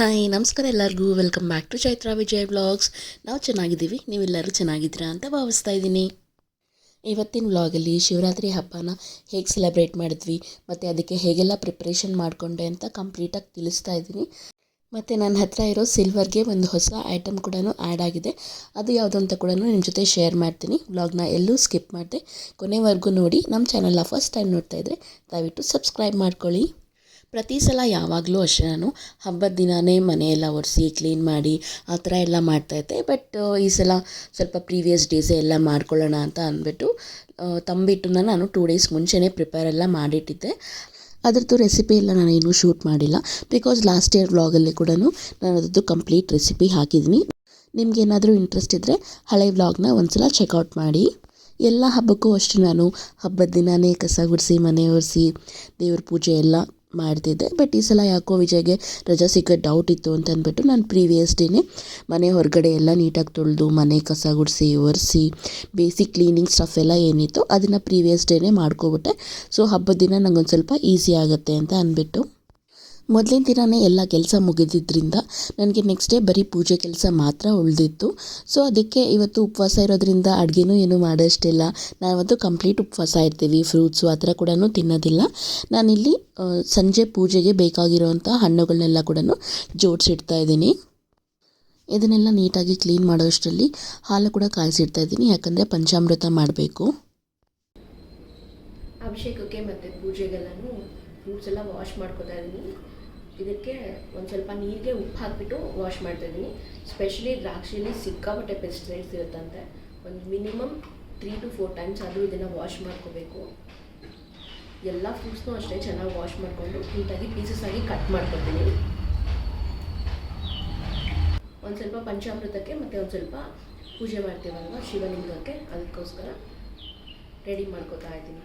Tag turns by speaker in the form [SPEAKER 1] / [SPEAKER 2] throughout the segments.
[SPEAKER 1] Hi ನಮಸ್ಕಾರ ಎಲ್ಲರಿಗೂ. Welcome back to Chaitra Vijay blogs ನಾವು ಚೆನ್ನಾಗಿದ್ದೀವಿ. ನೀವೆಲ್ಲರೂ ಚೆನ್ನಾಗಿದ್ದೀರಾ ಅಂತ ಭಾವಿಸ್ತಾ ಇದ್ದೀನಿ. ಇವತ್ತಿನ ವ್ಲಾಗಲ್ಲಿ ಶಿವರಾತ್ರಿ ಹಬ್ಬನ ಹೇಗೆ ಸೆಲೆಬ್ರೇಟ್ ಮಾಡಿದ್ವಿ, ಮತ್ತು ಅದಕ್ಕೆ ಹೇಗೆಲ್ಲ ಪ್ರಿಪ್ರೇಷನ್ ಮಾಡಿಕೊಂಡೆ ಅಂತ ಕಂಪ್ಲೀಟಾಗಿ ತಿಳಿಸ್ತಾ ಇದ್ದೀನಿ. ಮತ್ತು ನನ್ನ ಹತ್ರ ಇರೋ ಸಿಲ್ವರ್ಗೆ ಒಂದು ಹೊಸ ಐಟಮ್ ಕೂಡ ಆ್ಯಡ್ ಆಗಿದೆ. ಅದು ಯಾವುದು ಅಂತ ಕೂಡ ನಿಮ್ಮ ಜೊತೆ ಶೇರ್ ಮಾಡ್ತೀನಿ. ವ್ಲಾಗ್ನ ಎಲ್ಲೂ ಸ್ಕಿಪ್ ಮಾಡಿದೆ. ಕೊನೆವರೆಗೂ ನೋಡಿ ನಮ್ಮ ಚಾನಲ್ನ ಫಸ್ಟ್ ಟೈಮ್ ನೋಡ್ತಾ ಇದ್ದರೆ ದಯವಿಟ್ಟು ಸಬ್ಸ್ಕ್ರೈಬ್ ಮಾಡ್ಕೊಳ್ಳಿ. ಪ್ರತಿ ಸಲ ಯಾವಾಗಲೂ ಅಷ್ಟೇ ನಾನು ಹಬ್ಬದ ದಿನವೇ ಮನೆಯೆಲ್ಲ ಒರೆಸಿ ಕ್ಲೀನ್ ಮಾಡಿ ಆ ಥರ ಎಲ್ಲ ಮಾಡ್ತಾಯಿದ್ದೆ ಬಟ್ ಈ ಸಲ ಸ್ವಲ್ಪ ಪ್ರೀವಿಯಸ್ ಡೇಸೇ ಎಲ್ಲ ಮಾಡ್ಕೊಳ್ಳೋಣ ಅಂತ ಅಂದ್ಬಿಟ್ಟು ತಂಬಿಟ್ಟು ನಾನು ಟೂ ಡೇಸ್ ಮುಂಚೆನೇ ಪ್ರಿಪೇರ್ ಎಲ್ಲ ಮಾಡಿಟ್ಟಿದ್ದೆ. ಅದರದ್ದು ರೆಸಿಪಿ ಎಲ್ಲ ನಾನು ಶೂಟ್ ಮಾಡಿಲ್ಲ. ಬಿಕಾಸ್ ಲಾಸ್ಟ್ ಇಯರ್ ವ್ಲಾಗಲ್ಲಿ ಕೂಡ ನಾನು ಅದರದ್ದು ಕಂಪ್ಲೀಟ್ ರೆಸಿಪಿ ಹಾಕಿದ್ದೀನಿ. ನಿಮ್ಗೇನಾದರೂ ಇಂಟ್ರೆಸ್ಟ್ ಇದ್ದರೆ ಹಳೆ ವ್ಲಾಗ್ನ ಒಂದ್ಸಲ ಚೆಕ್ಔಟ್ ಮಾಡಿ. ಎಲ್ಲ ಹಬ್ಬಕ್ಕೂ ಅಷ್ಟು ನಾನು ಹಬ್ಬದ ದಿನವೇ ಕಸ ಗುಡಿಸಿ, ಮನೆ ಒರೆಸಿ, ದೇವ್ರ ಪೂಜೆ ಎಲ್ಲ ಮಾಡ್ತಿದ್ದೆ. ಬಟ್ ಈ ಸಲ ಯಾಕೋ ವಿಜಯ್ಗೆ ರಜಾ ಸಿಕ್ಕ ಡೌಟ್ ಇತ್ತು ಅಂತ ಅಂದ್ಬಿಟ್ಟು ನಾನು ಪ್ರೀವಿಯಸ್ ಡೇನೇ ಮನೆ ಹೊರಗಡೆ ಎಲ್ಲ ನೀಟಾಗಿ ತೊಳೆದು, ಮನೆ ಕಸ ಗುಡಿಸಿ, ಒರೆಸಿ ಬೇಸಿಕ್ ಕ್ಲೀನಿಂಗ್ ಸ್ಟಫ್ ಎಲ್ಲ ಏನಿತ್ತು ಅದನ್ನು ಪ್ರೀವಿಯಸ್ ಡೇನೇ ಮಾಡ್ಕೊಬಿಟ್ಟೆ. ಸೊ ಹಬ್ಬದ ದಿನ ನಂಗೊಂದು ಸ್ವಲ್ಪ ಈಸಿ ಆಗುತ್ತೆ ಅಂತ ಅಂದ್ಬಿಟ್ಟು ಮೊದಲಿನ ದಿನವೇ ಎಲ್ಲ ಕೆಲಸ ಮುಗಿದಿದ್ದರಿಂದ ನನಗೆ ನೆಕ್ಸ್ಟ್ ಡೇ ಬರೀ ಪೂಜೆ ಕೆಲಸ ಮಾತ್ರ ಉಳಿದಿತ್ತು. ಸೊ ಅದಕ್ಕೆ ಇವತ್ತು ಉಪವಾಸ ಇರೋದ್ರಿಂದ ಅಡುಗೆನೂ ಏನೂ ಮಾಡೋಷ್ಟಿಲ್ಲ. ನಾವತ್ತು ಕಂಪ್ಲೀಟ್ ಉಪವಾಸ ಇರ್ತೀವಿ. ಫ್ರೂಟ್ಸು ಆ ಥರ ಕೂಡ ತಿನ್ನೋದಿಲ್ಲ. ನಾನಿಲ್ಲಿ ಸಂಜೆ ಪೂಜೆಗೆ ಬೇಕಾಗಿರೋವಂಥ ಹಣ್ಣುಗಳನ್ನೆಲ್ಲ ಕೂಡ ಜೋಡಿಸಿಡ್ತಾ ಇದ್ದೀನಿ. ಇದನ್ನೆಲ್ಲ ನೀಟಾಗಿ ಕ್ಲೀನ್ ಮಾಡೋಷ್ಟರಲ್ಲಿ ಹಾಲು ಕೂಡ ಕಾಯಿಸಿಡ್ತಾ ಇದ್ದೀನಿ. ಯಾಕಂದರೆ ಪಂಚಾಮೃತ ಮಾಡಬೇಕು.
[SPEAKER 2] ಅಭಿಷೇಕಕ್ಕೆ ಮತ್ತು ಪೂಜೆಗೆಲ್ಲನೂ ಫ್ರೂಟ್ಸ್ ಎಲ್ಲ ವಾಶ್ ಮಾಡ್ಕೋತಾ ಇದ್ದೀನಿ. ಇದಕ್ಕೆ ಒಂದು ಸ್ವಲ್ಪ ನೀರಿಗೆ ಉಪ್ಪು ಹಾಕಿಬಿಟ್ಟು ವಾಶ್ ಮಾಡ್ತಾ ಇದ್ದೀನಿ ಸ್ಪೆಷಲಿ ದ್ರಾಕ್ಷಿಲಿ ಸಿಕ್ಕಾಪಟ್ಟೆ ಪೆಸ್ಟಿಸೈಡ್ಸ್ ಇರುತ್ತಂತೆ. ಒಂದು minimum three to four times ಆದರೂ ಇದನ್ನು ವಾಶ್ ಮಾಡ್ಕೋಬೇಕು. ಎಲ್ಲ ಫ್ರೂಟ್ಸ್ನೂ ಅಷ್ಟೇ ಚೆನ್ನಾಗಿ ವಾಶ್ ಮಾಡಿಕೊಂಡು ನೀಟಾಗಿ ಪೀಸಸ್ ಆಗಿ ಕಟ್ ಮಾಡ್ಕೊತೀನಿ. ಒಂದು ಸ್ವಲ್ಪ ಪಂಚಾಮೃತಕ್ಕೆ ಮತ್ತು ಒಂದು ಸ್ವಲ್ಪ ಪೂಜೆ ಮಾಡ್ತೀವಲ್ವ ಶಿವಲಿಂಗಕ್ಕೆ? ಅದಕ್ಕೋಸ್ಕರ ರೆಡಿ ಮಾಡ್ಕೋತಾ ಇದ್ದೀನಿ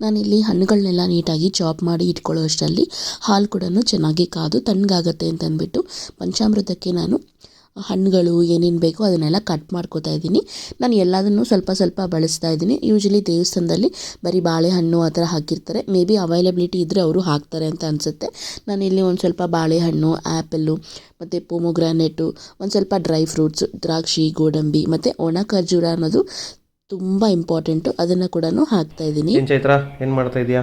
[SPEAKER 1] ನಾನಿಲ್ಲಿ ಹಣ್ಣುಗಳನ್ನೆಲ್ಲ ನೀಟಾಗಿ ಚಾಪ್ ಮಾಡಿ ಇಟ್ಕೊಳ್ಳೋ ಅಷ್ಟರಲ್ಲಿ ಹಾಲು ಕೂಡ ಚೆನ್ನಾಗಿ ಕಾದು ತಣ್ಣಗಾಗತ್ತೆ ಅಂತ ಅಂದ್ಬಿಟ್ಟು ಪಂಚಾಮೃತಕ್ಕೆ ನಾನು ಹಣ್ಣುಗಳು ಏನೇನು ಬೇಕೋ ಅದನ್ನೆಲ್ಲ ಕಟ್ ಮಾಡ್ಕೋತಾ ಇದ್ದೀನಿ. ನಾನು ಎಲ್ಲದನ್ನು ಸ್ವಲ್ಪ ಸ್ವಲ್ಪ ಬಳಸ್ತಾ ಇದ್ದೀನಿ. ಯೂಶಲಿ ದೇವಸ್ಥಾನದಲ್ಲಿ ಬರೀ ಬಾಳೆಹಣ್ಣು ಆ ಥರ ಹಾಕಿರ್ತಾರೆ. ಮೇ ಬಿ ಅವೈಲಬಿಲಿಟಿ ಇದ್ದರೆ ಅವರು ಹಾಕ್ತಾರೆ ಅಂತ ಅನಿಸುತ್ತೆ. ನಾನಿಲ್ಲಿ ಒಂದು ಸ್ವಲ್ಪ ಬಾಳೆಹಣ್ಣು ಆ್ಯಪಲ್ಲು ಮತ್ತು ಪೋಮೊಗ್ರಾನೆಟು, ಒಂದು ಸ್ವಲ್ಪ ಡ್ರೈ ಫ್ರೂಟ್ಸು, ದ್ರಾಕ್ಷಿ, ಗೋಡಂಬಿ, ಮತ್ತು ಒಣ ಖರ್ಜೂರ ಅನ್ನೋದು ತುಂಬ ಇಂಪಾರ್ಟೆಂಟು. ಅದನ್ನು ಕೂಡ ಹಾಕ್ತಾ ಇದ್ದೀನಿ.
[SPEAKER 3] ಏನು ಚೈತ್ರ ಏನು ಮಾಡ್ತಾ ಇದೀಯಾ?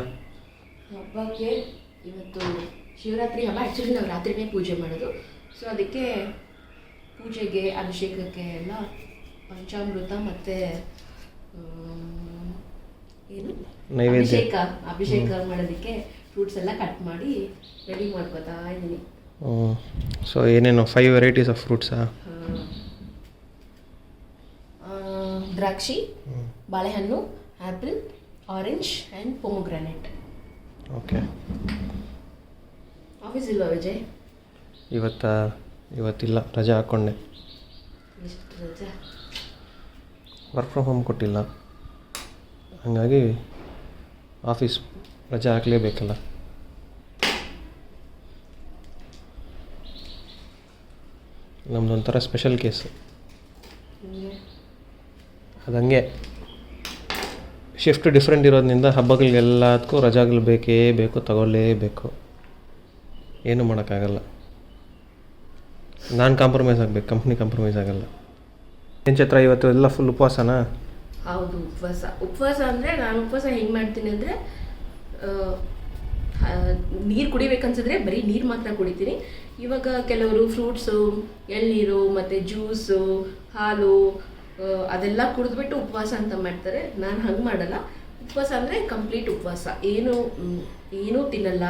[SPEAKER 2] ಹಬ್ಬಕ್ಕೆ ಇವತ್ತು ಶಿವರಾತ್ರಿ ಹಬ್ಬ. ಆ್ಯಕ್ಚುಲಿ ನಾವು ರಾತ್ರಿನೇ ಪೂಜೆ ಮಾಡೋದು. ಸೊ ಅದಕ್ಕೆ ಪೂಜೆಗೆ ಅಭಿಷೇಕಕ್ಕೆ ಎಲ್ಲ ಪಂಚಾಮೃತ ಮತ್ತು ಏನು. ಅಭಿಷೇಕ ಅಭಿಷೇಕ ಮಾಡೋದಕ್ಕೆ ಫ್ರೂಟ್ಸ್ ಎಲ್ಲ ಕಟ್ ಮಾಡಿ ರೆಡಿ ಮಾಡ್ಕೋತಾ ಇದ್ದೀನಿ.
[SPEAKER 3] ಸೊ ಏನೇನು ಫೈವ್ ವೆರೈಟೀಸ್ ಆಫ್ ಫ್ರೂಟ್ಸಾ
[SPEAKER 2] ದ್ರಾಕ್ಷಿ ಬಾಳೆಹಣ್ಣು apple orange and pomegranate
[SPEAKER 3] okay
[SPEAKER 2] office ಇಲ್ವಾ ವಿಜಯ್
[SPEAKER 3] ಇವತ್ತ ಇವತ್ತಿಲ್ಲ ರಜೆ ಹಾಕ್ಕೊಂಡೆ
[SPEAKER 2] ಎಷ್ಟು ರಜಾ?
[SPEAKER 3] ವರ್ಕ್ ಫ್ರಮ್ ಹೋಮ್ ಕೊಟ್ಟಿಲ್ಲ. ಹಾಗಾಗಿ ಆಫೀಸ್ ರಜೆ ಹಾಕಲೇಬೇಕಲ್ಲ. ನಮ್ಮದೊಂಥರ ಸ್ಪೆಷಲ್ ಕೇಸು ಅದು ಹಂಗೆ ಶಿಫ್ಟ್ ಡಿಫ್ರೆಂಟ್ ಇರೋದ್ರಿಂದ ಹಬ್ಬಗಳಿಗೆಲ್ಲದಕ್ಕೂ ರಜಾಗಳು ಬೇಕೇ ಬೇಕು, ತಗೊಳ್ಳೇಬೇಕು. ಏನೂ ಮಾಡೋಕ್ಕಾಗಲ್ಲ. ನಾನು ಕಾಂಪ್ರಮೈಸ್ ಆಗಬೇಕು ಕಂಪ್ನಿ ಕಾಂಪ್ರಮೈಸ್ ಆಗಲ್ಲ. ಏನು ಚೈತ್ರ, ಇವತ್ತು ಎಲ್ಲ ಫುಲ್ ಉಪವಾಸನಾ?
[SPEAKER 2] ಹೌದು, ಉಪವಾಸ. ಉಪವಾಸ ಅಂದರೆ ನಾನು ಉಪವಾಸ ಹೆಂಗೆ ಮಾಡ್ತೀನಿ ಅಂದರೆ ನೀರು ಕುಡಿಬೇಕನ್ಸಿದ್ರೆ ಬರೀ ನೀರು ಮಾತ್ರ ಕುಡಿತೀನಿ. ಇವಾಗ ಕೆಲವರು ಫ್ರೂಟ್ಸು ಎಳ್ನೀರು, ಮತ್ತು ಜ್ಯೂಸು ಹಾಲು ಅದೆಲ್ಲ ಕುಡಿದ್ಬಿಟ್ಟು ಉಪವಾಸ ಅಂತ ಮಾಡ್ತಾರೆ. ನಾನು ಹಂಗೆ ಮಾಡಲ್ಲ. ಉಪವಾಸ ಅಂದರೆ ಕಂಪ್ಲೀಟ್ ಉಪವಾಸ. ಏನು ಏನೂ ತಿನ್ನಲ್ಲ.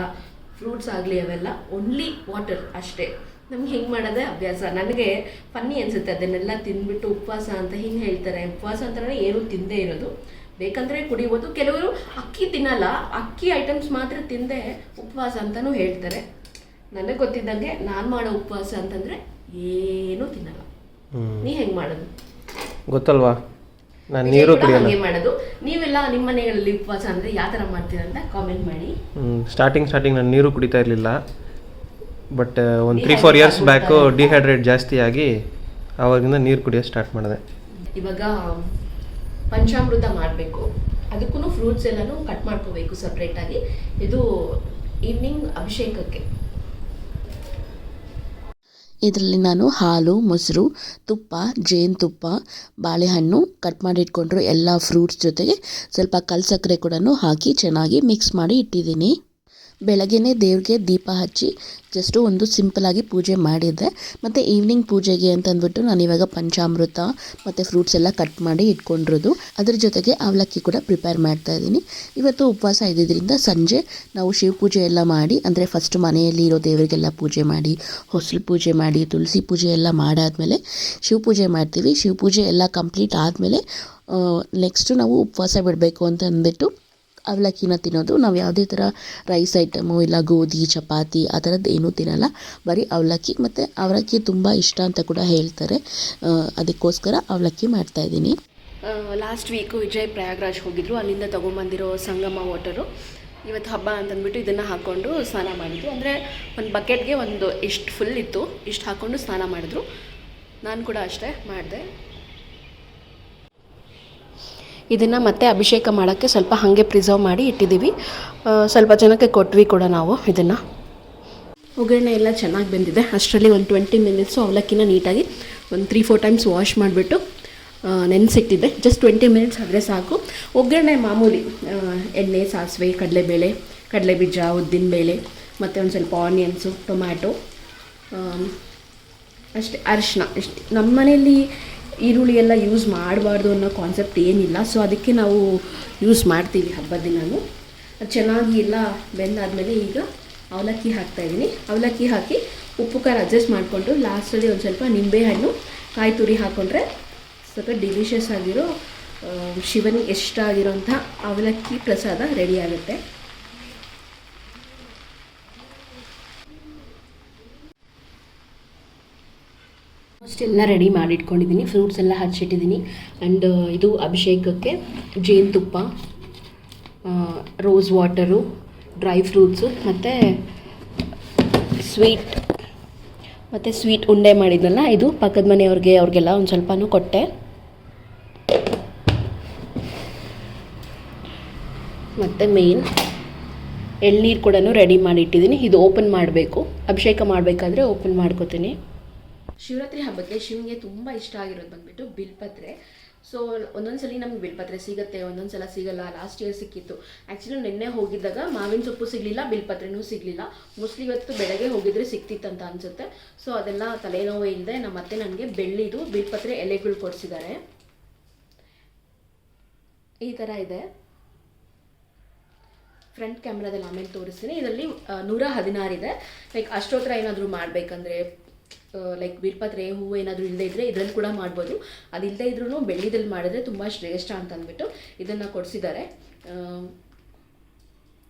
[SPEAKER 2] ಫ್ರೂಟ್ಸ್ ಆಗಲಿ ಅವೆಲ್ಲ ಓನ್ಲಿ ವಾಟರ್ ಅಷ್ಟೇ. ನಮ್ಗೆ ಹೆಂಗೆ ಮಾಡೋದೇ ಅಭ್ಯಾಸ. ನನಗೆ ಫನ್ನಿ ಅನಿಸುತ್ತೆ ಅದನ್ನೆಲ್ಲ ತಿಂದ್ಬಿಟ್ಟು ಉಪವಾಸ ಅಂತ ಹಿಂಗೆ ಹೇಳ್ತಾರೆ. ಉಪವಾಸ ಅಂತಲೇ ಏನೂ ತಿಂದೇ ಇರೋದು. ಬೇಕಂದರೆ ಕುಡಿಬೋದು. ಕೆಲವರು ಅಕ್ಕಿ ತಿನ್ನಲ್ಲ. ಅಕ್ಕಿ ಐಟಮ್ಸ್ ಮಾತ್ರ ತಿಂದೆ ಉಪವಾಸ ಅಂತಲೂ ಹೇಳ್ತಾರೆ. ನನಗೆ ಗೊತ್ತಿದ್ದಂಗೆ ನಾನು ಮಾಡೋ ಉಪವಾಸ ಅಂತಂದರೆ ಏನೂ ತಿನ್ನಲ್ಲ. ನೀ ಹೆಂಗೆ ಮಾಡೋದು?
[SPEAKER 3] ಗೊತ್ತಲ್ವಾ? ನಾನು ನೀರು
[SPEAKER 2] ಕುಡಿಯೋದು
[SPEAKER 3] ಕುಡಿಯಲ್ಲ.
[SPEAKER 2] ಹಾಗೆ ಮಾಡೋದು. ನೀವೆಲ್ಲ ನಿಮ್ಮ ಮನೆಗಳಲ್ಲಿ ಉಪವಾಸ ಅಂದ್ರೆ ಯಾವ ಥರ ಮಾಡ್ತೀರಾ ಅಂತ ಕಾಮೆಂಟ್ ಮಾಡಿ.
[SPEAKER 3] ಸ್ಟಾರ್ಟಿಂಗ್ ಸ್ಟಾರ್ಟಿಂಗ್ ನಾನು ನೀರು ಕುಡಿತಾ ಇರಲಿಲ್ಲ. ಬಟ್ ಒಂದು three four years back dehydrate ಜಾಸ್ತಿ ಆಗಿ ಆವಾಗಿಂದ ನೀರು ಕುಡಿಯೋ ಸ್ಟಾರ್ಟ್ ಮಾಡಿದೆ.
[SPEAKER 2] ಇವಾಗ ಪಂಚಾಮೃತ ಮಾಡಬೇಕು. ಅದಕ್ಕೂ ಫ್ರೂಟ್ಸ್ ಎಲ್ಲನೂ ಕಟ್ ಮಾಡ್ಕೋಬೇಕು ಸಪ್ರೇಟಾಗಿ ಇದು ಈವ್ನಿಂಗ್ ಅಭಿಷೇಕಕ್ಕೆ.
[SPEAKER 1] ಇದರಲ್ಲಿ ನಾನು ಹಾಲು, ಮೊಸರು, ತುಪ್ಪ, ಜೇನುತುಪ್ಪ, ಬಾಳೆಹಣ್ಣು ಕಟ್ ಮಾಡಿ ಇಟ್ಕೊಂಡಿರೋ, ಎಲ್ಲ ಫ್ರೂಟ್ಸ್ ಜೊತೆಗೆ ಸ್ವಲ್ಪ ಕಲ್ಸಕ್ಕರೆ ಕೂಡ ಹಾಕಿ ಚೆನ್ನಾಗಿ ಮಿಕ್ಸ್ ಮಾಡಿ ಇಟ್ಟಿದ್ದೀನಿ. ಬೆಳಗ್ಗೆನೇ ದೇವ್ರಿಗೆ ದೀಪ ಹಚ್ಚಿ ಜಸ್ಟು ಒಂದು ಸಿಂಪಲಾಗಿ ಪೂಜೆ ಮಾಡಿದ್ದೆ. ಮತ್ತು ಈವ್ನಿಂಗ್ ಪೂಜೆಗೆ ಅಂತಂದ್ಬಿಟ್ಟು ನಾನು ಇವಾಗ ಪಂಚಾಮೃತ ಮತ್ತು ಫ್ರೂಟ್ಸ್ ಎಲ್ಲ ಕಟ್ ಮಾಡಿ ಇಟ್ಕೊಂಡಿರೋದು. ಅದ್ರ ಜೊತೆಗೆ ಅವಲಕ್ಕಿ ಕೂಡ ಪ್ರಿಪೇರ್ ಮಾಡ್ತಾ ಇದ್ದೀನಿ. ಇವತ್ತು ಉಪವಾಸ ಇದ್ದಿದ್ದರಿಂದ ಸಂಜೆ ನಾವು ಶಿವ ಪೂಜೆ ಎಲ್ಲ ಮಾಡಿ, ಅಂದರೆ ಫಸ್ಟ್ ಮನೆಯಲ್ಲಿ ಇರೋ ದೇವರಿಗೆಲ್ಲ ಪೂಜೆ ಮಾಡಿ, ಹೊಸಲು ಪೂಜೆ ಮಾಡಿ ತುಳಸಿ ಪೂಜೆ ಎಲ್ಲ ಮಾಡಾದಮೇಲೆ ಶಿವ ಪೂಜೆ ಮಾಡ್ತೀವಿ. ಶಿವ ಪೂಜೆ ಎಲ್ಲ ಕಂಪ್ಲೀಟ್ ಆದಮೇಲೆ ನೆಕ್ಸ್ಟು ನಾವು ಉಪವಾಸ ಬಿಡಬೇಕು ಅಂತ ಅಂದ್ಬಿಟ್ಟು ಅವಲಕ್ಕಿನ ತಿನ್ನೋದು. ನಾವು ಯಾವುದೇ ಥರ ರೈಸ್ ಐಟಮು ಇಲ್ಲ ಗೋಧಿ, ಚಪಾತಿ ಆ ಥರದ್ದು ಏನೂ ತಿನ್ನಲ್ಲ. ಬರೀ ಅವಲಕ್ಕಿ ಮತ್ತು ಅವಲಕ್ಕಿ ತುಂಬ ಇಷ್ಟ ಅಂತ ಕೂಡ ಹೇಳ್ತಾರೆ. ಅದಕ್ಕೋಸ್ಕರ ಅವಲಕ್ಕಿ ಮಾಡ್ತಾಯಿದ್ದೀನಿ
[SPEAKER 2] ಲಾಸ್ಟ್ ವೀಕು ವಿಜಯ್ ಪ್ರಯಾಗ್ರಾಜ್ ಹೋಗಿದ್ರು. ಅಲ್ಲಿಂದ ತೊಗೊಂಬಂದಿರೋ ಸಂಗಮ ವಾಟರು ಇವತ್ತು ಹಬ್ಬ ಅಂತಂದ್ಬಿಟ್ಟು ಇದನ್ನು ಹಾಕ್ಕೊಂಡು ಸ್ನಾನ ಮಾಡಿದ್ರು. ಅಂದರೆ ಒಂದು ಬಕೆಟ್ಗೆ ಒಂದು ಇಷ್ಟು ಫುಲ್ ಇತ್ತು. ಇಷ್ಟು ಹಾಕ್ಕೊಂಡು ಸ್ನಾನ ಮಾಡಿದ್ರು. ನಾನು ಕೂಡ ಅಷ್ಟೇ ಮಾಡಿದೆ. ಇದನ್ನು ಮತ್ತೆ ಅಭಿಷೇಕ ಮಾಡೋಕ್ಕೆ ಸ್ವಲ್ಪ ಹಾಗೆ ಪ್ರಿಸರ್ವ್ ಮಾಡಿ ಇಟ್ಟಿದ್ದೀವಿ. ಸ್ವಲ್ಪ ಜನಕ್ಕೆ ಕೊಟ್ವಿ ಕೂಡ ನಾವು ಇದನ್ನು. ಒಗ್ಗರಣೆ ಎಲ್ಲ ಚೆನ್ನಾಗಿ ಬೆಂದಿದೆ. ಅಷ್ಟರಲ್ಲಿ ಒಂದು ಟ್ವೆಂಟಿ ಮಿನಿಟ್ಸು ಅವಲಕ್ಕಿನ ನೀಟಾಗಿ ಒಂದು ತ್ರೀ ಫೋರ್ ಟೈಮ್ಸ್ ವಾಶ್ ಮಾಡಿಬಿಟ್ಟು ನೆನೆಸಿಟ್ಟಿದ್ದೆ. ಜಸ್ಟ್ ಟ್ವೆಂಟಿ ಮಿನಿಟ್ಸ್ ಆದರೆ ಸಾಕು. ಒಗ್ಗರಣೆ ಮಾಮೂಲಿ ಎಣ್ಣೆ, ಸಾಸಿವೆ, ಕಡಲೆಬೇಳೆ, ಕಡಲೆಬೀಜ ಉದ್ದಿನಬೇಳೆ ಮತ್ತು ಒಂದು ಸ್ವಲ್ಪ ಆನಿಯನ್ಸು ಟೊಮ್ಯಾಟೊ ಅಷ್ಟೇ ಅರಿಶಿನ. ಇಷ್ಟು ನಮ್ಮ ಮನೆಯಲ್ಲಿ ಈರುಳ್ಳಿ ಎಲ್ಲ ಯೂಸ್ ಮಾಡಬಾರ್ದು ಅನ್ನೋ ಕಾನ್ಸೆಪ್ಟ್ ಏನಿಲ್ಲ. ಸೊ ಅದಕ್ಕೆ ನಾವು ಯೂಸ್ ಮಾಡ್ತೀವಿ ಹಬ್ಬದ ದಿನವೂ ಚೆನ್ನಾಗಿ ಎಲ್ಲ ಬೆಂದಾದಮೇಲೆ ಈಗ ಅವಲಕ್ಕಿ ಹಾಕ್ತಾಯಿದ್ದೀನಿ ಅವಲಕ್ಕಿ ಹಾಕಿ ಉಪ್ಪು, ಖಾರ ಅಡ್ಜಸ್ಟ್ ಮಾಡಿಕೊಂಡು ಲಾಸ್ಟಲ್ಲಿ ಒಂದು ಸ್ವಲ್ಪ ನಿಂಬೆಹಣ್ಣು ಕಾಯಿ ತುರಿ ಹಾಕ್ಕೊಂಡ್ರೆ ಸ್ವಲ್ಪ ಡಿಲಿಷಿಯಸ್ ಆಗಿರೋ ಶಿವನಿಗೆ ಇಷ್ಟ ಆಗಿರೋಂಥ ಅವಲಕ್ಕಿ ಪ್ರಸಾದ ರೆಡಿ ಆಗುತ್ತೆ. ಅಷ್ಟೆಲ್ಲ ರೆಡಿ ಮಾಡಿಟ್ಕೊಂಡಿದ್ದೀನಿ ಫ್ರೂಟ್ಸ್ ಎಲ್ಲ ಹಚ್ಚಿಟ್ಟಿದ್ದೀನಿ ಆ್ಯಂಡ್ ಇದು ಅಭಿಷೇಕಕ್ಕೆ ಜೇನುತುಪ್ಪ ರೋಸ್ ವಾಟರು ಡ್ರೈ ಫ್ರೂಟ್ಸು ಮತ್ತು ಸ್ವೀಟ್ ಮತ್ತು ಸ್ವೀಟ್ ಉಂಡೆ ಮಾಡಿದ್ನಲ್ಲ, ಇದು ಪಕ್ಕದ ಮನೆಯವ್ರಿಗೆ, ಅವ್ರಿಗೆಲ್ಲ ಒಂದು ಸ್ವಲ್ಪನೂ ಕೊಟ್ಟೆ. ಮತ್ತು ಮೇನ್ ಎಳ್ನೀರು ಕೂಡ ರೆಡಿ ಮಾಡಿ ಇಟ್ಟಿದ್ದೀನಿ ಇದು ಓಪನ್ ಮಾಡಬೇಕು. ಅಭಿಷೇಕ ಮಾಡಬೇಕಾದ್ರೆ ಓಪನ್ ಮಾಡ್ಕೋತೀನಿ. ಶಿವರಾತ್ರಿ ಹಬ್ಬಕ್ಕೆ ಶಿವನಿಗೆ ತುಂಬ ಇಷ್ಟ ಆಗಿರೋದು ಬಂದ್ಬಿಟ್ಟು ಬಿಲ್ಪತ್ರೆ. ಸೊ ಒಂದೊಂದ್ಸಲಿ ನಮ್ಗೆ ಬಿಲ್ಪತ್ರೆ ಸಿಗುತ್ತೆ, ಒಂದೊಂದ್ಸಲ ಸಿಗಲ್ಲ ಲಾಸ್ಟ್ ಇಯರ್ ಸಿಕ್ಕಿತ್ತು. ಆ್ಯಕ್ಚುಲಿ ನಿನ್ನೆ ಹೋಗಿದ್ದಾಗ ಮಾವಿನ ಸೊಪ್ಪು ಸಿಗಲಿಲ್ಲ, ಬಿಲ್ಪತ್ರೆನೂ ಸಿಗಲಿಲ್ಲ. ಮೋಸ್ಟ್ಲಿ ಇವತ್ತು ಬೆಳಗ್ಗೆ ಹೋಗಿದ್ರೆ ಸಿಕ್ತಿತ್ತಂತ ಅನಿಸುತ್ತೆ. ಸೊ ಅದೆಲ್ಲ ತಲೆನೋವು ಇಲ್ಲದೆ ನಮ್ಮ ಅತ್ತೆ ನನಗೆ ಬೆಳ್ಳಿದು ಬಿಲ್ಪತ್ರೆ ಎಲೆಗಳು ಕೊಡಿಸಿದ್ದಾರೆ. ಈ ಥರ ಇದೆ. ಫ್ರಂಟ್ ಕ್ಯಾಮ್ರಾದಲ್ಲಿ ಆಮೇಲೆ ತೋರಿಸ್ತೀನಿ. ಇದರಲ್ಲಿ ನೂರ ಹದಿನಾರು ಇದೆ. ಲೈಕ್ ಅಷ್ಟೋತ್ರ ಏನಾದರೂ ಮಾಡಬೇಕಂದ್ರೆ ಲೈಕ್ ಬಿಲ್ಪತ್ರೆ ಹೂವು ಏನಾದರೂ ಇಲ್ಲದೇ ಇದ್ದರೆ ಇದರಲ್ಲಿ ಕೂಡ ಮಾಡ್ಬೋದು. ಅದಿಲ್ಲದೆ ಇದ್ರೂ ಬೆಳ್ಳಿದಲ್ಲಿ ಮಾಡಿದ್ರೆ ತುಂಬ ಶ್ರೇಷ್ಠ ಅಂತ ಅಂದ್ಬಿಟ್ಟು ಇದನ್ನು ಕೊಡಿಸಿದ್ದಾರೆ.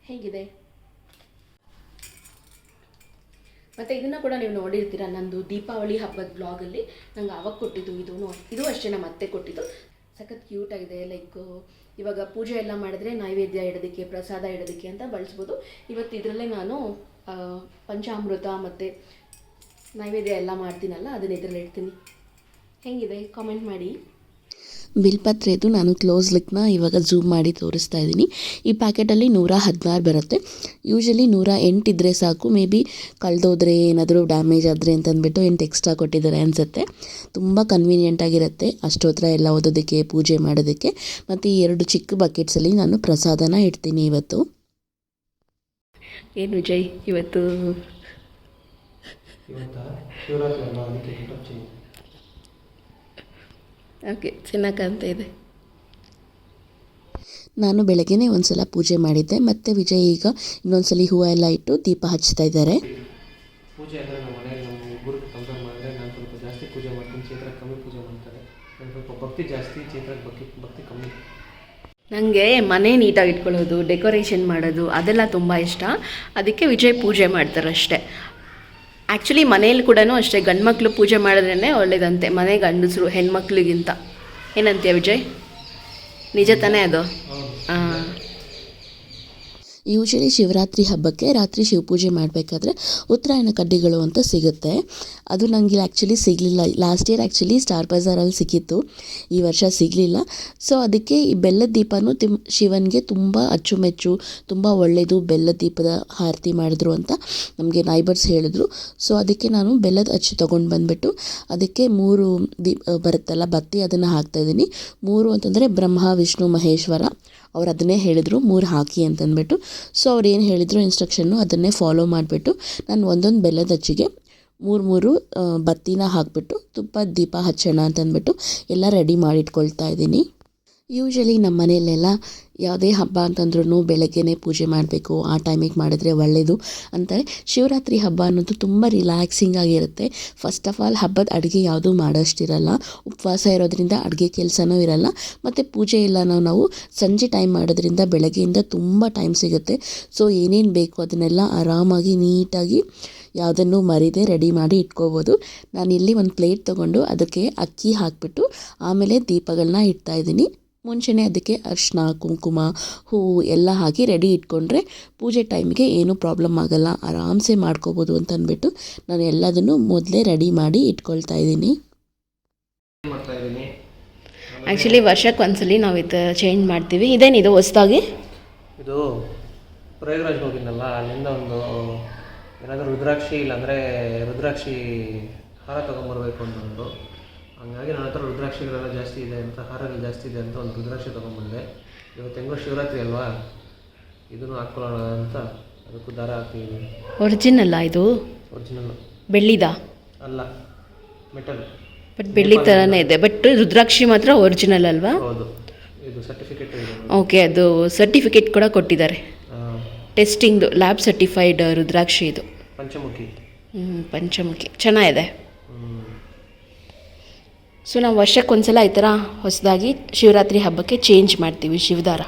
[SPEAKER 2] ಹೇಗಿದೆ? ಮತ್ತು ಇದನ್ನು ಕೂಡ ನೀವು ನೋಡಿರ್ತೀರ, ನಂದು ದೀಪಾವಳಿ ಹಬ್ಬದ ಬ್ಲಾಗಲ್ಲಿ. ನಂಗೆ ಆವಾಗ ಕೊಟ್ಟಿದ್ದು ಇದು ಇದು ಅಷ್ಟೇ ನಮ್ಮ ಅತ್ತೆ ಕೊಟ್ಟಿದ್ದು. ಸಖತ್ ಕ್ಯೂಟ್ ಆಗಿದೆ ಲೈಕ್ ಇವಾಗ ಪೂಜೆ ಎಲ್ಲ ಮಾಡಿದ್ರೆ ನೈವೇದ್ಯ ಇಡೋದಕ್ಕೆ, ಪ್ರಸಾದ ಇಡೋದಕ್ಕೆ ಅಂತ ಬಳಸ್ಬೋದು. ಇವತ್ತು ಇದರಲ್ಲೇ ನಾನು ಪಂಚಾಮೃತ ಮತ್ತು ನೈವೇದ್ಯ ಎಲ್ಲ ಮಾಡ್ತೀನಲ್ಲ ಅದನ್ನ ಇದರಲ್ಲಿ ಇಡ್ತೀನಿ. ಹೆಂಗಿದೆ? ಕಾಮೆಂಟ್ ಮಾಡಿ.
[SPEAKER 1] ಬಿಲ್ಪತ್ರೆದು ನಾನು ಕ್ಲೋಸ್ ಲಿಕ್ನ ಇವಾಗ ಝೂಮ್ ಮಾಡಿ ತೋರಿಸ್ತಾ ಇದ್ದೀನಿ. ಈ ಪ್ಯಾಕೆಟಲ್ಲಿ ನೂರ ಹದಿನಾರು ಬರುತ್ತೆ. ಯೂಶಲಿ ನೂರ ಎಂಟಿದ್ರೆ ಸಾಕು. ಮೇ ಬಿ ಕಳೆದೋದ್ರೆ ಏನಾದರೂ ಡ್ಯಾಮೇಜ್ ಆದರೆ ಅಂತಂದ್ಬಿಟ್ಟು ಎಂಟು ಎಕ್ಸ್ಟ್ರಾ ಕೊಟ್ಟಿದ್ದಾರೆ ಅನಿಸುತ್ತೆ. ತುಂಬ ಕನ್ವೀನಿಯೆಂಟ್ ಆಗಿರುತ್ತೆ ಅಷ್ಟೋತ್ರ ಎಲ್ಲ ಓದೋದಕ್ಕೆ ಪೂಜೆ ಮಾಡೋದಕ್ಕೆ. ಮತ್ತು ಈ ಎರಡು ಚಿಕ್ಕ ಬಕೆಟ್ಸಲ್ಲಿ ನಾನು ಪ್ರಸಾದನ ಇಡ್ತೀನಿ ಇವತ್ತು.
[SPEAKER 2] ಏನು ವಿಜಯ್ ಇವತ್ತು
[SPEAKER 3] ಇವತ್ತಾ ಶಿವರಾತ್ರಿ ಅಲ್ಲ ಅದಕ್ಕೆ ಗಿಫ್ಟ್ ಚೇಂಜ್
[SPEAKER 2] ಓಕೆ ಚೆನ್ನಾಗಿ ಕಾಣ್ತಾ ಇದೆ.
[SPEAKER 1] ನಾನು ಬೆಳಗ್ಗೆನೇ ಒಂದ್ಸಲ ಪೂಜೆ ಮಾಡಿದ್ದೆ ಮತ್ತೆ ವಿಜಯ್ ಈಗ ಇನ್ನೊಂದ್ಸಲಿ ಹೂವು ಎಲ್ಲ ಇಟ್ಟು ದೀಪ ಹಚ್ತಾ ಇದ್ದಾರೆ.
[SPEAKER 3] ಪೂಜೆ ಅಂದರೆ ನಮ್ಮ ಮನೆಯಲ್ಲಿ ನಮ್ಮ ಇಬ್ಬರಿಗೆ ಕಂಪೇರ್ ಮಾಡಿದ್ರೆ ನಾನು ಸ್ವಲ್ಪ ಜಾಸ್ತಿ ಪೂಜೆ ಮಾಡ್ತೀನಿ ಚೈತ್ರ ಕಮ್ಮಿ ಪೂಜೆ ಮಾಡ್ತಾರೆ. ನಾನು ಸ್ವಲ್ಪ ಭಕ್ತಿ ಜಾಸ್ತಿ ಚೈತ್ರ ಭಕ್ತಿ ಭಕ್ತಿ ಕಮ್ಮಿ.
[SPEAKER 2] ನನಗೆ ಮನೆ ನೀಟಾಗಿ ಇಟ್ಕೊಳ್ಳೋದು ಡೆಕೋರೇಷನ್ ಮಾಡೋದು ಅದೆಲ್ಲ ತುಂಬ ಇಷ್ಟ. ಅದಕ್ಕೆ ವಿಜಯ್ ಪೂಜೆ ಮಾಡ್ತಾರೆ ಅಷ್ಟೇ ಆ್ಯಕ್ಚುಲಿ ಮನೆಯಲ್ಲಿ ಕೂಡ ಅಷ್ಟೇ ಗಂಡು ಮಕ್ಕಳು ಪೂಜೆ ಮಾಡಿದ್ರೇ ಒಳ್ಳೇದಂತೆ. ಮನೆ ಗಂಡಸರು ಹೆಣ್ಮಕ್ಳಿಗಿಂತ. ಏನಂತೀಯ ವಿಜಯ್? ನಿಜ ತಾನೇ ಅದು? ಹಾಂ
[SPEAKER 1] ಯೂಶಲಿ ಶಿವರಾತ್ರಿ ಹಬ್ಬಕ್ಕೆ ರಾತ್ರಿ ಶಿವಪೂಜೆ ಮಾಡಬೇಕಾದ್ರೆ ಉತ್ತರಾಯಣ ಕಡ್ಡಿಗಳು ಅಂತ ಸಿಗುತ್ತೆ. ಅದು ನನಗೆ ಆ್ಯಕ್ಚುಲಿ ಸಿಗಲಿಲ್ಲ. ಲಾಸ್ಟ್ ಇಯರ್ ಆ್ಯಕ್ಚುಲಿ ಸ್ಟಾರ್ ಬಜಾರಲ್ಲಿ ಸಿಕ್ಕಿತ್ತು. ಈ ವರ್ಷ ಸಿಗಲಿಲ್ಲ. ಸೊ ಅದಕ್ಕೆ ಈ ಬೆಲ್ಲದ ದೀಪನೂ ತಿಮ್, ಶಿವನಿಗೆ ತುಂಬ ಅಚ್ಚುಮೆಚ್ಚು, ತುಂಬ ಒಳ್ಳೆಯದು ಬೆಲ್ಲದ ದೀಪದ ಆರತಿ ಮಾಡಿದ್ರು ಅಂತ ನಮಗೆ ನೈಬರ್ಸ್ ಹೇಳಿದ್ರು. ಸೊ ಅದಕ್ಕೆ ನಾನು ಬೆಲ್ಲದ ಅಚ್ಚು ತೊಗೊಂಡು ಬಂದುಬಿಟ್ಟು ಅದಕ್ಕೆ ಮೂರು ದೀಪ ಬರುತ್ತಲ್ಲ ಬತ್ತಿ ಅದನ್ನು ಹಾಕ್ತಾಯಿದ್ದೀನಿ ಮೂರು ಅಂತಂದರೆ ಬ್ರಹ್ಮ, ವಿಷ್ಣು, ಮಹೇಶ್ವರ. ಅವ್ರು ಅದನ್ನೇ ಹೇಳಿದರು, ಮೂರು ಹಾಕಿ ಅಂತಂದ್ಬಿಟ್ಟು. ಸೊ ಅವ್ರು ಏನು ಹೇಳಿದರು ಇನ್ಸ್ಟ್ರಕ್ಷನ್ನು ಅದನ್ನೇ ಫಾಲೋ ಮಾಡಿಬಿಟ್ಟು, ನಾನು ಒಂದೊಂದು ಬೆಲ್ಲದ ಅಚ್ಚಿಗೆ ಮೂರು ಮೂರು ಬತ್ತಿನ ಹಾಕಿಬಿಟ್ಟು, ತುಪ್ಪ, ದೀಪ ಹಚ್ಚೋಣ ಅಂತಂದ್ಬಿಟ್ಟು ಎಲ್ಲ ರೆಡಿ ಮಾಡಿಟ್ಕೊಳ್ತಾ ಇದ್ದೀನಿ. ಯೂಶಲಿ ನಮ್ಮ ಮನೆಯಲ್ಲೆಲ್ಲ ಯಾವುದೇ ಹಬ್ಬ ಅಂತಂದ್ರೂ ಬೆಳಗ್ಗೆನೇ ಪೂಜೆ ಮಾಡಬೇಕು, ಆ ಟೈಮಿಗೆ ಮಾಡಿದ್ರೆ ಒಳ್ಳೆಯದು ಅಂತಾರೆ. ಶಿವರಾತ್ರಿ ಹಬ್ಬ ಅನ್ನೋದು ತುಂಬ ರಿಲ್ಯಾಕ್ಸಿಂಗ್ ಆಗಿರುತ್ತೆ. ಫಸ್ಟ್ ಆಫ್ ಆಲ್ ಹಬ್ಬದ ಅಡುಗೆ ಯಾವುದೂ ಮಾಡೋಷ್ಟಿರಲ್ಲ. ಉಪವಾಸ ಇರೋದ್ರಿಂದ ಅಡುಗೆ ಕೆಲಸನೂ ಇರಲ್ಲ. ಮತ್ತು ಪೂಜೆ ಎಲ್ಲ ನಾವು ಸಂಜೆ ಟೈಮ್ ಮಾಡೋದ್ರಿಂದ ಬೆಳಗ್ಗೆಯಿಂದ ತುಂಬ ಟೈಮ್ ಸಿಗುತ್ತೆ. ಸೊ ಏನೇನು ಬೇಕು ಅದನ್ನೆಲ್ಲ ಆರಾಮಾಗಿ ನೀಟಾಗಿ ಯಾವುದನ್ನು ಮರಿದೆ ರೆಡಿ ಮಾಡಿ ಇಟ್ಕೋಬೋದು. ನಾನಿಲ್ಲಿ ಒಂದು ಪ್ಲೇಟ್ ತೊಗೊಂಡು ಅದಕ್ಕೆ ಅಕ್ಕಿ ಹಾಕಿಬಿಟ್ಟು ಆಮೇಲೆ ದೀಪಗಳನ್ನ ಇಡ್ತಾ ಇದ್ದೀನಿ. ಮುಂಚೆನೇ ಅದಕ್ಕೆ ಅರಿಶಿನ ಕುಂಕುಮ ಹೂವು ಎಲ್ಲ ಹಾಕಿ ರೆಡಿ ಇಟ್ಕೊಂಡ್ರೆ ಪೂಜೆ ಟೈಮಿಗೆ ಏನೂ ಪ್ರಾಬ್ಲಮ್ ಆಗೋಲ್ಲ. ಆರಾಮ್ಸೆ ಮಾಡ್ಕೋಬೋದು ಅಂತ ಅಂದ್ಬಿಟ್ಟು ನಾನು ಎಲ್ಲದನ್ನು ಮೊದಲೇ ರೆಡಿ ಮಾಡಿ ಇಟ್ಕೊಳ್ತಾ ಇದ್ದೀನಿ.
[SPEAKER 3] ಮಾಡ್ತಾ ಇದ್ದೀನಿ
[SPEAKER 2] ಆ್ಯಕ್ಚುಲಿ ವರ್ಷಕ್ಕೆ ಒಂದ್ಸಲಿ ನಾವು ಇದು ಚೇಂಜ್ ಮಾಡ್ತೀವಿ. ಇದೇನಿದು ಹೊಸ್ದಾಗಿ?
[SPEAKER 3] ಇದು ಪ್ರಯೋಗರಾಜ್ ಹೋಗಿದ್ನಲ್ಲ ಅಲ್ಲಿಂದ ಒಂದು ಏನಾದರೂ ರುದ್ರಾಕ್ಷಿ ಇಲ್ಲಾಂದರೆ ರುದ್ರಾಕ್ಷಿ ಹಾರ ತೊಗೊಂಬರ್ಬೇಕು ಅಂತಂದು ಹಂಗಾಗಿ ನನ್ನ ಹತ್ರ ರುದ್ರಾಕ್ಷಿಗಳೆಲ್ಲ ಜಾಸ್ತಿ ಇದೆ ಅಂತ ಹಾರಗಳು ಜಾಸ್ತಿ ಇದೆ ಅಂತ ಒಂದು ರುದ್ರಾಕ್ಷಿ ತೊಗೊಂಬಂದೆ ಇವತ್ತು ಹೆಂಗೋ ಶಿವರಾತ್ರಿ ಅಲ್ವಾ? ಇದನ್ನು ಹಾಕ್ಕೊಳ್ಳೋಣ ಅಂತ ಅದಕ್ಕೂ ದಾರ ಹಾಕ್ತಿದ್ದೀನಿ.
[SPEAKER 2] ಒರಿಜಿನಲ್ಲ ಇದು?
[SPEAKER 3] ಒರಿಜಿನಲ್
[SPEAKER 2] ಬೆಳ್ಳಿದ?
[SPEAKER 3] ಅಲ್ಲ ಮೆಟಲ್.
[SPEAKER 2] ಬಟ್ ಬೆಳ್ಳಿ ಥರನೇ ಇದೆ. ಬಟ್ ರುದ್ರಾಕ್ಷಿ ಮಾತ್ರ ಒರಿಜಿನಲ್ ಅಲ್ವಾ?
[SPEAKER 3] ಹೌದು. ಇದು ಸರ್ಟಿಫಿಕೇಟ್ ಇದೆ.
[SPEAKER 2] ಓಕೆ ಅದು ಸರ್ಟಿಫಿಕೇಟ್ ಕೂಡ ಕೊಟ್ಟಿದ್ದಾರೆ. ಟೆಸ್ಟಿಂಗ್ದು ಲ್ಯಾಬ್ ಸರ್ಟಿಫೈಡ್ ರುದ್ರಾಕ್ಷಿ ಇದು.
[SPEAKER 3] ಪಂಚಮುಖಿ.
[SPEAKER 2] ಹ್ಞೂ ಪಂಚಮುಖಿ. ಚೆನ್ನಾಗಿದೆ. ಸೊ ನಾವು ವರ್ಷಕ್ಕೊಂದ್ಸಲ ಈ ಥರ ಹೊಸದಾಗಿ ಶಿವರಾತ್ರಿ ಹಬ್ಬಕ್ಕೆ ಚೇಂಜ್ ಮಾಡ್ತೀವಿ ಶಿವದಾರ.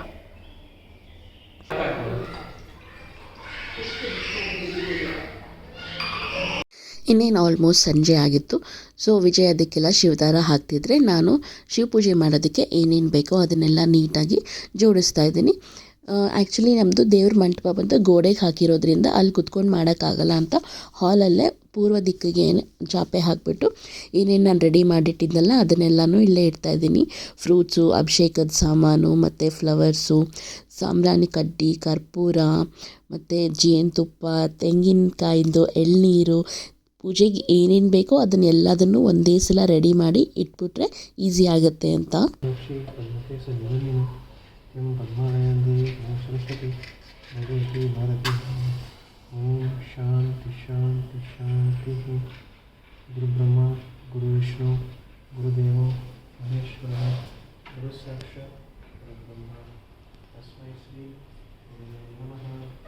[SPEAKER 1] ಇನ್ನೇನು ಆಲ್ಮೋಸ್ಟ್ ಸಂಜೆ ಆಗಿತ್ತು. ಸೊ ವಿಜಯ್ ಅದಕ್ಕೆಲ್ಲ ಶಿವದಾರ ಹಾಕ್ತಿದ್ರೆ ನಾನು ಶಿವಪೂಜೆ ಮಾಡೋದಕ್ಕೆ ಏನೇನು ಬೇಕೋ ಅದನ್ನೆಲ್ಲ ನೀಟಾಗಿ ಜೋಡಿಸ್ತಾ ಇದ್ದೀನಿ. ಆ್ಯಕ್ಚುಲಿ ನಮ್ಮದು ದೇವ್ರ ಮಂಟಪ ಬಂದು ಗೋಡೆಗೆ ಹಾಕಿರೋದ್ರಿಂದ ಅಲ್ಲಿ ಕುತ್ಕೊಂಡು ಮಾಡೋಕ್ಕಾಗಲ್ಲ ಅಂತ ಹಾಲಲ್ಲೇ ಪೂರ್ವ ದಿಕ್ಕಿಗೆ ಚಾಪೆ ಹಾಕಿಬಿಟ್ಟು, ಏನೇನು ನಾನು ರೆಡಿ ಮಾಡಿಟ್ಟಿದ್ದೆನಲ್ಲ ಅದನ್ನೆಲ್ಲನೂ ಇಲ್ಲೇ ಇಡ್ತಾ ಇದ್ದೀನಿ. ಫ್ರೂಟ್ಸು ಅಭಿಷೇಕದ ಸಾಮಾನು, ಮತ್ತು ಫ್ಲವರ್ಸು ಸಾಂಬ್ರಾಣಿ ಕಡ್ಡಿ, ಕರ್ಪೂರ, ಮತ್ತು ಜೇನುತುಪ್ಪ, ತೆಂಗಿನಕಾಯಿಂದು, ಎಳ್ನೀರು, ಪೂಜೆಗೆ ಏನೇನು ಬೇಕೋ ಅದನ್ನೆಲ್ಲದನ್ನು ಒಂದೇ ಸಲ ರೆಡಿ ಮಾಡಿ ಇಟ್ಬಿಟ್ರೆ ಈಸಿ ಆಗುತ್ತೆ ಅಂತ.
[SPEAKER 3] ओं पद्मायन्दे ओं सरस्वती भगवती भारती ओम शांति शांति शांति गुरु ब्रह्मा गुरु विष्णु गुरुदेव महेश्वर गुरु साक्षात ब्रह्मा तस्मै श्री गुरु
[SPEAKER 2] नमः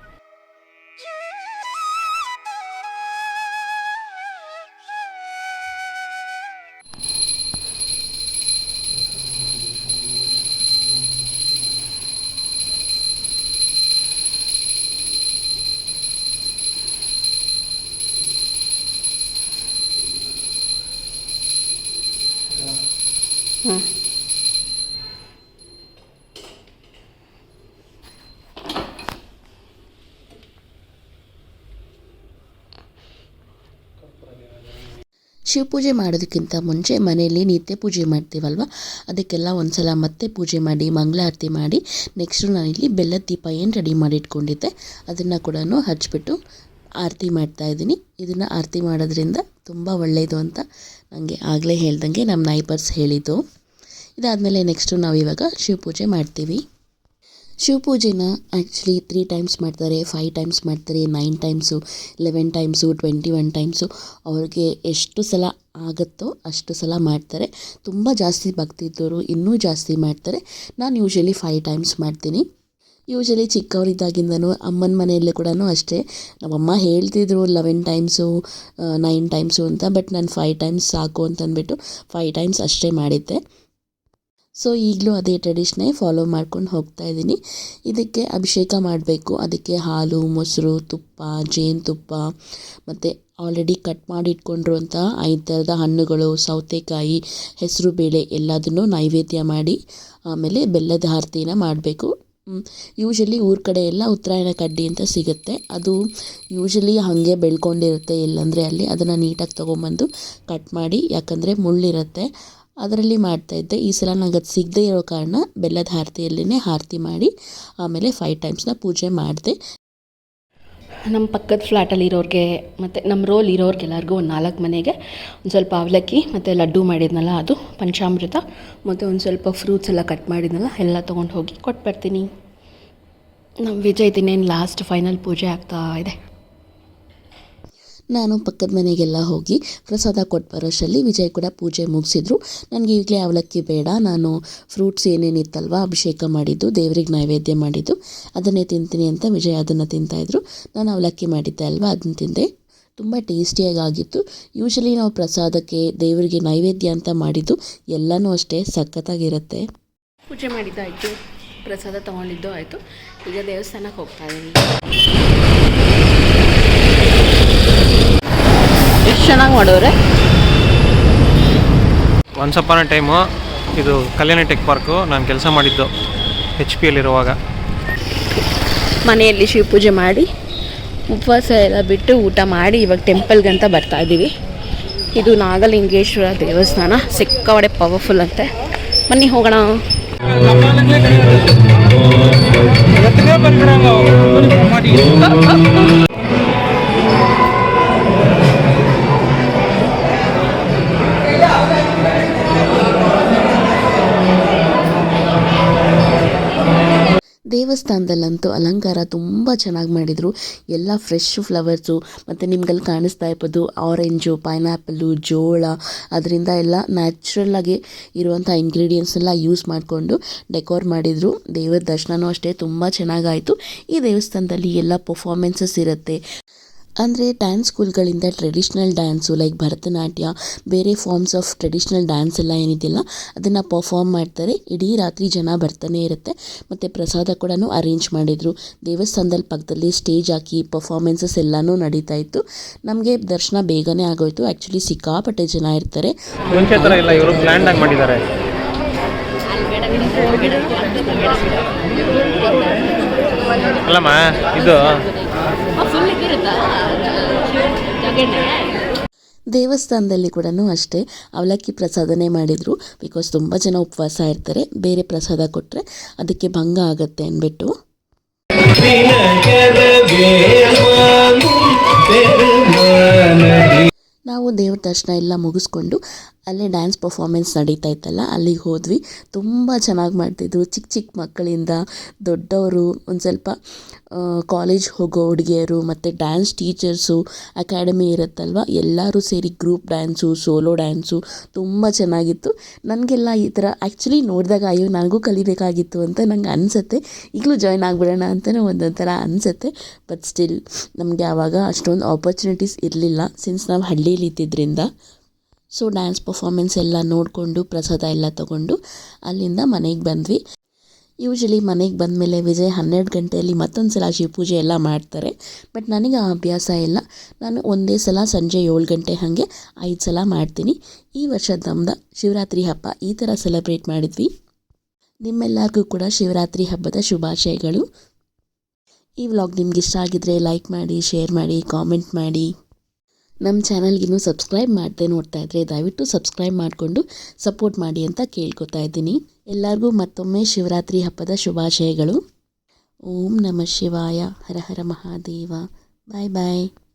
[SPEAKER 1] ಶಿವಪೂಜೆ ಮಾಡೋದಕ್ಕಿಂತ ಮುಂಚೆ ಮನೆಯಲ್ಲಿ ನಿತ್ಯ ಪೂಜೆ ಮಾಡ್ತೀವಲ್ವ? ಅದಕ್ಕೆಲ್ಲ ಒಂದು ಸಲ ಮತ್ತೆ ಪೂಜೆ ಮಾಡಿ ಮಂಗಳಾರತಿ ಮಾಡಿ ನೆಕ್ಸ್ಟು ನಾನಿಲ್ಲಿ ಬೆಲ್ಲದ ದೀಪ ಏನು ರೆಡಿ ಮಾಡಿ ಇಟ್ಕೊಂಡಿದ್ದೆ ಅದನ್ನು ಕೂಡ ಹಚ್ಚಿಬಿಟ್ಟು ಆರತಿ ಮಾಡ್ತಾ ಇದ್ದೀನಿ. ಇದನ್ನು ಆರತಿ ಮಾಡೋದ್ರಿಂದ ತುಂಬ ಒಳ್ಳೆಯದು ಅಂತ ನನಗೆ ಆಗಲೇ ಹೇಳ್ದಂಗೆ ನಮ್ಮ ನೈಬರ್ಸ್ ಹೇಳಿದ್ದು. ಇದಾದಮೇಲೆ ನೆಕ್ಸ್ಟು ನಾವು ಇವಾಗ ಶಿವಪೂಜೆ ಮಾಡ್ತೀವಿ. ಶಿವಪೂಜೆನ ಆ್ಯಕ್ಚುಲಿ ತ್ರೀ ಟೈಮ್ಸ್ ಮಾಡ್ತಾರೆ ಫೈವ್ ಟೈಮ್ಸ್ ಮಾಡ್ತಾರೆ nine times eleven times twenty one times ಅವ್ರಿಗೆ ಎಷ್ಟು ಸಲ ಆಗುತ್ತೋ ಅಷ್ಟು ಸಲ ಮಾಡ್ತಾರೆ. ತುಂಬ ಜಾಸ್ತಿ ಭಕ್ತಿ ಇದ್ದವರು ಇನ್ನೂ ಜಾಸ್ತಿ ಮಾಡ್ತಾರೆ. ನಾನು ಯೂಶಲಿ ಫೈವ್ ಟೈಮ್ಸ್ ಮಾಡ್ತೀನಿ. ಯೂಶಲಿ ಚಿಕ್ಕವರಿದ್ದಾಗಿಂದನೂ ಅಮ್ಮನ ಮನೆಯಲ್ಲೇ ಕೂಡ ಅಷ್ಟೇ. ನಮ್ಮಮ್ಮ ಹೇಳ್ತಿದ್ರು ಲೆವೆನ್ ಟೈಮ್ಸು ನೈನ್ ಟೈಮ್ಸು ಅಂತ ಬಟ್ ನಾನು ಫೈವ್ ಟೈಮ್ಸ್ ಸಾಕು ಅಂತಂದ್ಬಿಟ್ಟು ಫೈವ್ ಟೈಮ್ಸ್ ಅಷ್ಟೇ ಮಾಡಿದ್ದೆ. ಸೊ ಈಗಲೂ ಅದೇ ಟ್ರೆಡಿಷ್ನೇ ಫಾಲೋ ಮಾಡ್ಕೊಂಡು ಹೋಗ್ತಾ ಇದ್ದೀನಿ. ಇದಕ್ಕೆ ಅಭಿಷೇಕ ಮಾಡಬೇಕು. ಅದಕ್ಕೆ ಹಾಲು, ಮೊಸರು, ತುಪ್ಪ ಜೇನುತುಪ್ಪ ಮತ್ತು ಆಲ್ರೆಡಿ ಕಟ್ ಮಾಡಿ ಇಟ್ಕೊಂಡಿರುವಂಥ ಐದು ಥರದ ಹಣ್ಣುಗಳು, ಸೌತೆಕಾಯಿ, ಹೆಸರು ಬೇಳೆ ಎಲ್ಲದನ್ನು ನೈವೇದ್ಯ ಮಾಡಿ, ಆಮೇಲೆ ಬೆಲ್ಲದ ಆರತಿನ ಮಾಡಬೇಕು. ಯೂಶಲಿ ಊರ ಕಡೆ ಎಲ್ಲ ಉತ್ತರಾಯಣ ಕಡ್ಡಿ ಅಂತ ಸಿಗುತ್ತೆ. ಅದು ಯೂಶಲಿ ಹಾಗೆ ಬೆಳ್ಕೊಂಡಿರುತ್ತೆ ಇಲ್ಲಾಂದರೆ ಅಲ್ಲಿ. ಅದನ್ನು ನೀಟಾಗಿ ತೊಗೊಂಬಂದು ಕಟ್ ಮಾಡಿ, ಯಾಕಂದರೆ ಮುಳ್ಳಿರುತ್ತೆ. ಅದರಲ್ಲಿ ಮಾಡ್ತಾಯಿದ್ದೆ ಈ ಸಲ ನನಗೆ ಅದು ಸಿಗದೇ ಇರೋ ಕಾರಣ ಬೆಲ್ಲದ ಆರತಿಯಲ್ಲೇ ಆರತಿ ಮಾಡಿ, ಆಮೇಲೆ ಫೈವ್ ಟೈಮ್ಸ್ನ ಪೂಜೆ ಮಾಡಿದೆ.
[SPEAKER 2] ನಮ್ಮ ಪಕ್ಕದ ಫ್ಲ್ಯಾಟಲ್ಲಿ ಇರೋರಿಗೆ, ಮತ್ತು ನಮ್ಮ ರೋಲ್ ಇರೋರಿಗೆಲ್ಲರಿಗೂ ಒಂದು ನಾಲ್ಕು ಮನೆಗೆ ಒಂದು ಸ್ವಲ್ಪ ಅವಲಕ್ಕಿ, ಮತ್ತು ಲಡ್ಡು ಮಾಡಿದ್ನಲ್ಲ ಅದು, ಪಂಚಾಮೃತ, ಮತ್ತು ಒಂದು ಸ್ವಲ್ಪ ಫ್ರೂಟ್ಸ್ ಎಲ್ಲ ಕಟ್ ಮಾಡಿದ್ನಲ್ಲ, ಎಲ್ಲ ತೊಗೊಂಡು ಹೋಗಿ ಕೊಟ್ಟು ಬರ್ತೀನಿ ನಮ್ಮ ವಿಜಯ್ ದಿನೇನು ಲಾಸ್ಟ್ ಫೈನಲ್ ಪೂಜೆ ಆಗ್ತಾ ಇದೆ.
[SPEAKER 1] ನಾನು ಪಕ್ಕದ ಮನೆಗೆಲ್ಲ ಹೋಗಿ ಪ್ರಸಾದ ಕೊಟ್ಟು ಬರೋಷ್ಟರಲ್ಲಿ ವಿಜಯ್ ಕೂಡ ಪೂಜೆ ಮುಗಿಸಿದ್ರು. ನನಗೆ ಈಗಲೇ ಅವಲಕ್ಕಿ ಬೇಡ, ನಾನು ಫ್ರೂಟ್ಸ್ ಏನೇನಿತ್ತಲ್ವ ಅಭಿಷೇಕ ಮಾಡಿದ್ದು, ದೇವ್ರಿಗೆ ನೈವೇದ್ಯ ಮಾಡಿದ್ದು, ಅದನ್ನೇ ತಿಂತೀನಿ ಅಂತ ವಿಜಯ್ ಅದನ್ನು ತಿಂತಾಯಿದ್ರು ನಾನು ಅವಲಕ್ಕಿ ಮಾಡಿದ್ದೆ ಅಲ್ವಾ, ಅದನ್ನ ತಿಂದೆ. ತುಂಬ ಟೇಸ್ಟಿಯಾಗಿ ಆಗಿತ್ತು ಯೂಶಲಿ ನಾವು ಪ್ರಸಾದಕ್ಕೆ, ದೇವರಿಗೆ ನೈವೇದ್ಯ ಅಂತ ಮಾಡಿದ್ದು ಎಲ್ಲನೂ ಅಷ್ಟೇ ಸಖತ್ತಾಗಿರುತ್ತೆ.
[SPEAKER 2] ಪೂಜೆ ಮಾಡಿದ್ದಾಯಿತು, ಪ್ರಸಾದ ತೊಗೊಂಡಿದ್ದು ಆಯಿತು. ಈಗ ದೇವಸ್ಥಾನಕ್ಕೆ ಹೋಗ್ತಾ ಇದ್ದೀನಿ. ಎಷ್ಟು ಚೆನ್ನಾಗಿ ಮಾಡೋರೆ.
[SPEAKER 3] ಒನ್ಸ್ ಅಪಾನ ಟೈಮು ಇದು ಕಲ್ಯಾಣ ಟೆಕ್ ಪಾರ್ಕು ನಾನು ಕೆಲಸ ಮಾಡಿದ್ದು ಹೆಚ್ ಪಿ ಯಲ್ಲಿರುವಾಗ
[SPEAKER 2] ಮನೆಯಲ್ಲಿ ಶಿವ ಪೂಜೆ ಮಾಡಿ ಉಪವಾಸ ಎಲ್ಲ ಬಿಟ್ಟು ಊಟ ಮಾಡಿ ಇವಾಗ ಟೆಂಪಲ್ಗಂತ ಬರ್ತಾ ಇದ್ದೀವಿ ಇದು ನಾಗಲಿಂಗೇಶ್ವರ ದೇವಸ್ಥಾನ ಸಿಕ್ಕಾಡೆ ಪವರ್ಫುಲ್ ಅಂತೆ. ಬನ್ನಿ ಹೋಗೋಣ.
[SPEAKER 1] ದೇವಸ್ಥಾನದಲ್ಲಂತೂ ಅಲಂಕಾರ ತುಂಬ ಚೆನ್ನಾಗಿ ಮಾಡಿದರು. ಎಲ್ಲ ಫ್ರೆಶ್ ಫ್ಲವರ್ಸು ಮತ್ತು ನಿಮ್ಗಲ್ಲಿ ಕಾಣಿಸ್ತಾ ಇರ್ಬೋದು ಆರೆಂಜು ಪೈನಾಪಲ್ಲು ಜೋಳ, ಅದರಿಂದ ಎಲ್ಲ ನ್ಯಾಚುರಲ್ಲಾಗಿ ಇರುವಂಥ ಇಂಗ್ರೀಡಿಯೆಂಟ್ಸ್ ಎಲ್ಲ ಯೂಸ್ ಮಾಡಿಕೊಂಡು ಡೆಕೋರ್ ಮಾಡಿದರು. ದೇವರ ದರ್ಶನವೂ ಅಷ್ಟೇ ತುಂಬ ಚೆನ್ನಾಗಾಯಿತು ಈ ದೇವಸ್ಥಾನದಲ್ಲಿ ಎಲ್ಲ ಪರ್ಫಾರ್ಮೆನ್ಸಸ್ ಇರುತ್ತೆ. ಅಂದರೆ ಡ್ಯಾನ್ಸ್ ಸ್ಕೂಲ್ಗಳಿಂದ ಟ್ರೆಡಿಷ್ನಲ್ ಡ್ಯಾನ್ಸು ಲೈಕ್ ಭರತನಾಟ್ಯ, ಬೇರೆ ಫಾರ್ಮ್ಸ್ ಆಫ್ ಟ್ರೆಡಿಷ್ನಲ್ ಡ್ಯಾನ್ಸ್ ಎಲ್ಲ ಏನಿದೆಯಲ್ಲ, ಅದನ್ನು ಪರ್ಫಾರ್ಮ್ ಮಾಡ್ತಾರೆ. ಇಡೀ ರಾತ್ರಿ ಜನ ಬರ್ತಾನೆ ಇರುತ್ತೆ. ಮತ್ತು ಪ್ರಸಾದ ಕೂಡ ಅರೇಂಜ್ ಮಾಡಿದರು. ದೇವಸ್ಥಾನದಲ್ಲಿ ಪಕ್ಕದಲ್ಲಿ ಸ್ಟೇಜ್ ಹಾಕಿ ಪರ್ಫಾರ್ಮೆನ್ಸಸ್ ಎಲ್ಲನೂ ನಡೀತಾ ಇತ್ತು. ನಮಗೆ ದರ್ಶನ ಬೇಗನೆ ಆಗೋಯ್ತು. ಆ್ಯಕ್ಚುಲಿ ಸಿಕ್ಕಾಪಟ್ಟೆ ಜನ ಇರ್ತಾರೆ.
[SPEAKER 3] ಅಲ್ಲಮ್ಮ, ಇದು
[SPEAKER 1] ದೇವಸ್ಥಾನದಲ್ಲಿ ಕೂಡ ಅಷ್ಟೇ ಅವಲಕ್ಕಿ ಪ್ರಸಾದನೇ ಮಾಡಿದರು. ಬಿಕಾಸ್ ತುಂಬ ಜನ ಉಪವಾಸ ಇರ್ತಾರೆ. ಬೇರೆ ಪ್ರಸಾದ ಕೊಟ್ಟರೆ ಅದಕ್ಕೆ ಭಂಗ ಆಗುತ್ತೆ ಅಂದ್ಬಿಟ್ಟು. ನಾವು ದೇವ್ರ ದರ್ಶನ ಎಲ್ಲ ಮುಗಿಸ್ಕೊಂಡು ಅಲ್ಲೇ ಡ್ಯಾನ್ಸ್ ಪರ್ಫಾರ್ಮೆನ್ಸ್ ನಡೀತಾ ಇತ್ತಲ್ಲ, ಅಲ್ಲಿಗೆ ಹೋದ್ವಿ. ತುಂಬ ಚೆನ್ನಾಗಿ ಮಾಡ್ತಿದ್ರು. ಚಿಕ್ಕ ಚಿಕ್ಕ ಮಕ್ಕಳಿಂದ ದೊಡ್ಡವರು, ಒಂದು ಸ್ವಲ್ಪ ಕಾಲೇಜ್ ಹೋಗೋ ಹುಡುಗಿಯರು ಮತ್ತು ಡ್ಯಾನ್ಸ್ ಟೀಚರ್ಸು ಅಕಾಡೆಮಿ ಇರುತ್ತಲ್ವ, ಎಲ್ಲರೂ ಸೇರಿ ಗ್ರೂಪ್ ಡ್ಯಾನ್ಸು ಸೋಲೋ ಡ್ಯಾನ್ಸು ತುಂಬ ಚೆನ್ನಾಗಿತ್ತು. ನನಗೆಲ್ಲ ಈ ಥರ ಆ್ಯಕ್ಚುಲಿ ನೋಡಿದಾಗ ಅಯ್ಯೋ, ನನಗೂ ಕಲಿಬೇಕಾಗಿತ್ತು ಅಂತ ನಂಗೆ ಅನಿಸುತ್ತೆ. ಈಗಲೂ ಜಾಯ್ನ್ ಆಗಿಬಿಡೋಣ ಅಂತಲೇ ಒಂದೊಂದು ಥರ ಅನಿಸುತ್ತೆ. ಬಟ್ ಸ್ಟಿಲ್ ನಮಗೆ ಆವಾಗ ಅಷ್ಟೊಂದು ಆಪರ್ಚುನಿಟೀಸ್ ಇರಲಿಲ್ಲ. ಸಿನ್ಸ್ ನಾವು ಹಳ್ಳಿಲಿ ಇದ್ದಿದ್ದರಿಂದ ಸೊ ಡ್ಯಾನ್ಸ್ ಪರ್ಫಾಮೆನ್ಸ್ ಎಲ್ಲ ನೋಡಿಕೊಂಡು, ಪ್ರಸಾದ ಎಲ್ಲ ತಗೊಂಡು, ಅಲ್ಲಿಂದ ಮನೆಗೆ ಬಂದ್ವಿ. ಯೂಶಲಿ ಮನೆಗೆ ಬಂದಮೇಲೆ ವಿಜಯ್ ಹನ್ನೆರಡು ಗಂಟೆಯಲ್ಲಿ ಮತ್ತೊಂದು ಸಲ ಶಿವಪೂಜೆ ಎಲ್ಲ ಮಾಡ್ತಾರೆ. ಬಟ್ ನನಗೆ ಆ ಅಭ್ಯಾಸ ಇಲ್ಲ. ನಾನು ಒಂದೇ ಸಲ ಸಂಜೆ ಏಳು ಗಂಟೆ ಹಾಗೆ ಐದು ಸಲ ಮಾಡ್ತೀನಿ. ಈ ವರ್ಷದ ನಮ್ದು ಶಿವರಾತ್ರಿ ಹಬ್ಬ. ಈ ಥರ ಸೆಲೆಬ್ರೇಟ್ ಮಾಡಿದ್ವಿ. ನಿಮ್ಮೆಲ್ಲರಿಗೂ ಕೂಡ ಶಿವರಾತ್ರಿ ಹಬ್ಬದ ಶುಭಾಶಯಗಳು. ಈ ವ್ಲಾಗ್ ನಿಮ್ಗೆ ಇಷ್ಟ ಆಗಿದ್ರೆ ಲೈಕ್ ಮಾಡಿ ಶೇರ್ ಮಾಡಿ ಕಾಮೆಂಟ್ ಮಾಡಿ. ನಮ್ಮ ಚಾನಲ್ಗಿನ್ನೂ ಸಬ್ಸ್ಕ್ರೈಬ್ ಮಾಡದೆ ನೋಡ್ತಾ ಇದ್ದರೆ ದಯವಿಟ್ಟು ಸಬ್ಸ್ಕ್ರೈಬ್ ಮಾಡಿಕೊಂಡು ಸಪೋರ್ಟ್ ಮಾಡಿ ಅಂತ ಕೇಳ್ಕೊತಾ ಇದ್ದೀನಿ. ಎಲ್ಲರಿಗೂ ಮತ್ತೊಮ್ಮೆ ಶಿವರಾತ್ರಿ ಹಬ್ಬದ ಶುಭಾಶಯಗಳು. ಓಂ ನಮಃ ಶಿವಾಯ. ಹರ ಹರ ಮಹಾದೇವ. ಬಾಯ್ ಬಾಯ್.